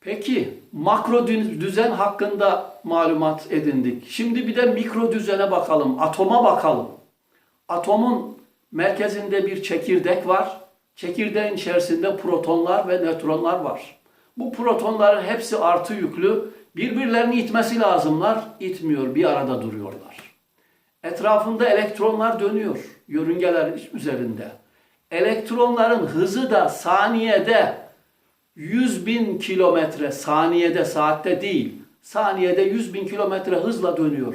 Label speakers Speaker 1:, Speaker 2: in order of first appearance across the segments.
Speaker 1: Peki makro dü- düzen hakkında malumat edindik. Şimdi bir de mikro düzene bakalım, atoma bakalım. Atomun merkezinde bir çekirdek var. Çekirdeğin içerisinde protonlar ve nötronlar var. Bu protonların hepsi artı yüklü. Birbirlerini itmesi lazımlar. İtmiyor, bir arada duruyorlar. Etrafında elektronlar dönüyor yörüngeler üzerinde. Elektronların hızı da saniyede 100 bin kilometre saniyede saatte değil saniyede 100 bin kilometre hızla dönüyor.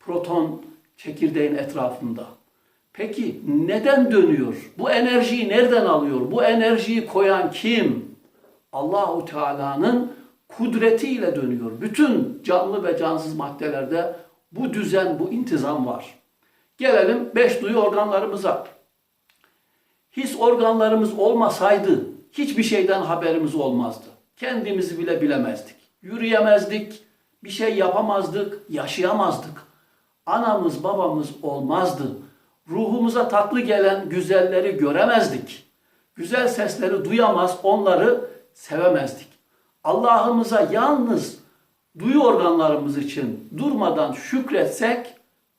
Speaker 1: Proton çekirdeğin etrafında. Peki neden dönüyor? Bu enerjiyi nereden alıyor? Bu enerjiyi koyan kim? Allahu Teala'nın kudretiyle dönüyor. Bütün canlı ve cansız maddelerde bu düzen, bu intizam var. Gelelim beş duyu organlarımıza. His organlarımız olmasaydı hiçbir şeyden haberimiz olmazdı. Kendimizi bile bilemezdik. Yürüyemezdik, bir şey yapamazdık, yaşayamazdık. Anamız babamız olmazdı. Ruhumuza tatlı gelen güzelleri göremezdik. Güzel sesleri duyamaz, onları sevemezdik. Allah'ımıza yalnız duyu organlarımız için durmadan şükretsek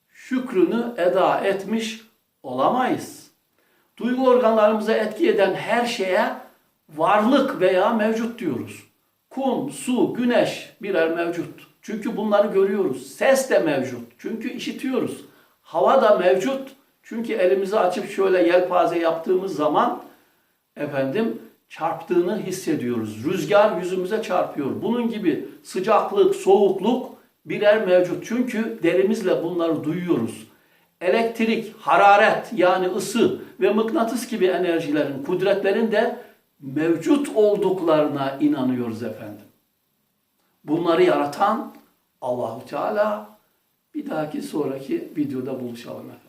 Speaker 1: şükrünü eda etmiş olamayız. Duygu organlarımıza etki eden her şeye varlık veya mevcut diyoruz. Kum, su, güneş birer mevcut. Çünkü bunları görüyoruz. Ses de mevcut. Çünkü işitiyoruz. Hava da mevcut. Çünkü elimizi açıp şöyle yelpaze yaptığımız zaman efendim çarptığını hissediyoruz. Rüzgar yüzümüze çarpıyor. Bunun gibi sıcaklık, soğukluk birer mevcut. Çünkü derimizle bunları duyuyoruz. Elektrik, hararet yani ısı ve mıknatıs gibi enerjilerin, kudretlerin de mevcut olduklarına inanıyoruz efendim. Bunları yaratan Allahu Teala bir dahaki sonraki videoda buluşalım efendim.